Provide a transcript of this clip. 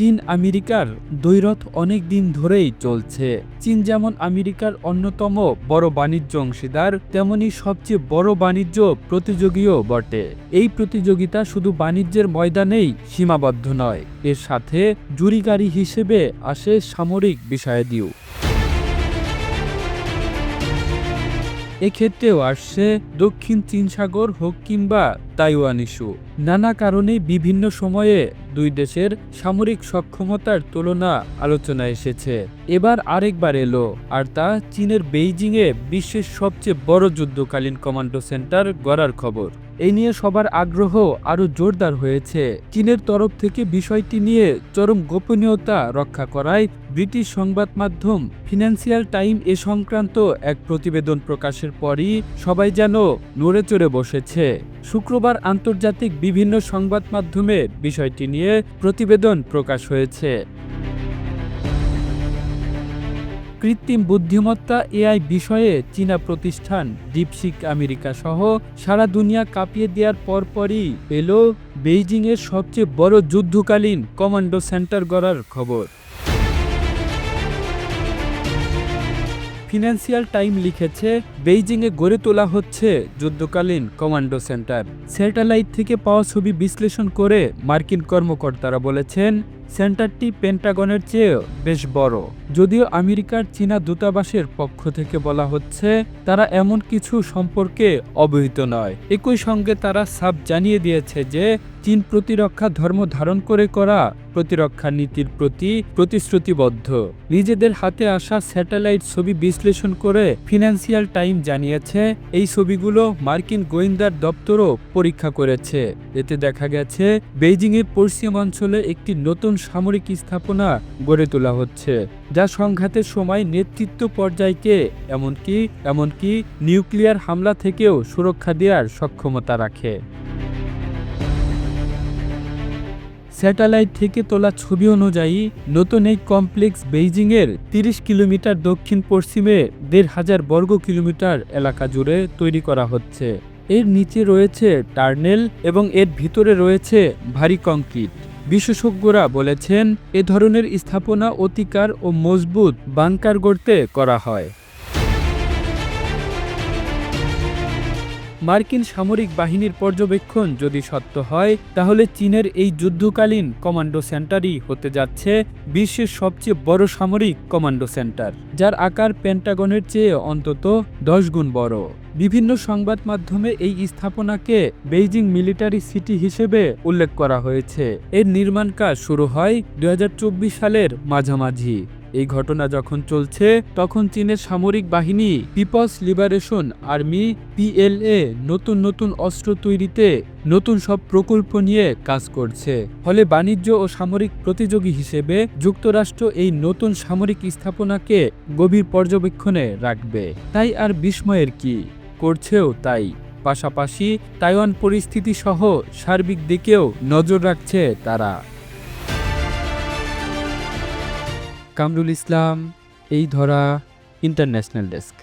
চীন আমেরিকার দ্বৈরথ অনেক দিন ধরেই চলছে। চীন যেমন আমেরিকার অন্যতম বড় বাণিজ্য অংশীদার, তেমনি সবচেয়ে বড় বাণিজ্য প্রতিযোগীও বটে। এই প্রতিযোগিতা শুধু বাণিজ্যের ময়দানেই সীমাবদ্ধ নয়, এর সাথে জুরিগারি হিসেবে আসে সামরিক বিষয়াদিও। এক্ষেত্রেও আসছে দক্ষিণ চীন সাগর হোক কিংবা তাইওয়ান ইস্যু। নানা কারণে বিভিন্ন সময়ে দুই দেশের সামরিক সক্ষমতার তুলনা আলোচনা এসেছে। এবার আরেকবার এলো, আর তা চীনের বেইজিংয়ে বিশ্বের সবচেয়ে বড় যুদ্ধকালীন কমান্ডো সেন্টার গড়ার খবর। এই নিয়ে সবার আগ্রহ আরও জোরদার হয়েছে। চীনের তরফ থেকে বিষয়টি নিয়ে চরম গোপনীয়তা রক্ষা করায় ব্রিটিশ সংবাদ মাধ্যম ফিনান্সিয়াল টাইম এ সংক্রান্ত এক প্রতিবেদন প্রকাশের পরই সবাই যেন নড়ে চড়ে বসেছে। শুক্রবার আন্তর্জাতিক বিভিন্ন সংবাদ মাধ্যমে বিষয়টি নিয়ে প্রতিবেদন প্রকাশ হয়েছে। কৃত্রিম বুদ্ধিমত্তা এআই বিষয়ে চীনা প্রতিষ্ঠান ডিপসিক আমেরিকা সহ সারা দুনিয়া কাঁপিয়ে দেওয়ার পরপরই পেল বেইজিংয়ের সবচেয়ে বড় যুদ্ধকালীন কমান্ডো সেন্টার গড়ার খবর। ফিনান্সিয়াল টাইম লিখেছে, বেইজিংয়ে গড়ে তোলা হচ্ছে যুদ্ধকালীন কমান্ডো সেন্টার। স্যাটেলাইট থেকে পাওয়া ছবি বিশ্লেষণ করে মার্কিন কর্মকর্তারা বলেছেন সেন্টারটি পেন্টাগনের চেয়ে বেশ বড়। যদিও আমেরিকার চীনা দূতাবাসের পক্ষ থেকে বলা হচ্ছে, তারা এমন কিছু সম্পর্কে অবহিত নয়। একই সঙ্গে তারা সাব জানিয়ে দিয়েছে যে, চীন প্রতিরক্ষা ধর্ম ধারণ করে করা প্রতিরক্ষা নীতির প্রতি প্রতিশ্রুতিবদ্ধ। নিজেদের হাতে আসা স্যাটেলাইট ছবি বিশ্লেষণ করে ফিনান্সিয়াল টাইম জানিয়েছে, এই ছবিগুলো মার্কিন গোয়েন্দার দপ্তরও পরীক্ষা করেছে। এতে দেখা গেছে, বেইজিংয়ের পশ্চিমাঞ্চলে একটি নতুন সামরিক স্থাপনা গড়ে তোলা হচ্ছে, যা সংঘাতের সময় নেতৃত্ব পর্যায়কে, এমনকি এমনকি নিউক্লিয়ার হামলা থেকেও সুরক্ষা দেওয়ার সক্ষমতা রাখে। স্যাটেলাইট থেকে তোলা ছবি অনুযায়ী, নতুন এই কমপ্লেক্স বেইজিংয়ের তিরিশ কিলোমিটার দক্ষিণ পশ্চিমে দেড় হাজার বর্গ কিলোমিটার এলাকা জুড়ে তৈরি করা হচ্ছে। এর নিচে রয়েছে টার্নেল এবং এর ভিতরে রয়েছে ভারী কংক্রিট। বিশেষজ্ঞরা বলেছেন, এ ধরনের স্থাপনা অতিকার ও মজবুত বাংকার গড়তে করা হয়। মার্কিন সামরিক বাহিনীর পর্যবেক্ষণ যদি সত্য হয়, তাহলে চীনের এই যুদ্ধকালীন কমান্ডো সেন্টারই হতে যাচ্ছে বিশ্বের সবচেয়ে বড় সামরিক কমান্ডো সেন্টার, যার আকার পেন্টাগনের চেয়ে অন্তত দশ গুণ বড়। বিভিন্ন সংবাদ মাধ্যমে এই স্থাপনাকে বেইজিং মিলিটারি সিটি হিসেবে উল্লেখ করা হয়েছে। এর নির্মাণ কাজ শুরু হয় দু হাজার চব্বিশ সালের মাঝামাঝি। এই ঘটনা যখন চলছে, তখন চীনের সামরিক বাহিনী পিপলস লিবারেশন আর্মি, পিএলএ, নতুন নতুন অস্ত্র তৈরিতে নতুন সব প্রকল্প নিয়ে কাজ করছে। ফলে বাণিজ্য ও সামরিক প্রতিযোগী হিসেবে যুক্তরাষ্ট্র এই নতুন সামরিক স্থাপনাকে গভীর পর্যবেক্ষণে রাখবে। তাই আর বিস্ময়ের কি? করছেও তাই। পাশাপাশি তাইওয়ান পরিস্থিতি সহ সার্বিক দিকেও নজর রাখছে তারা। কামরুল ইসলাম, এই ধরা, ইন্টারন্যাশনাল ডেস্ক।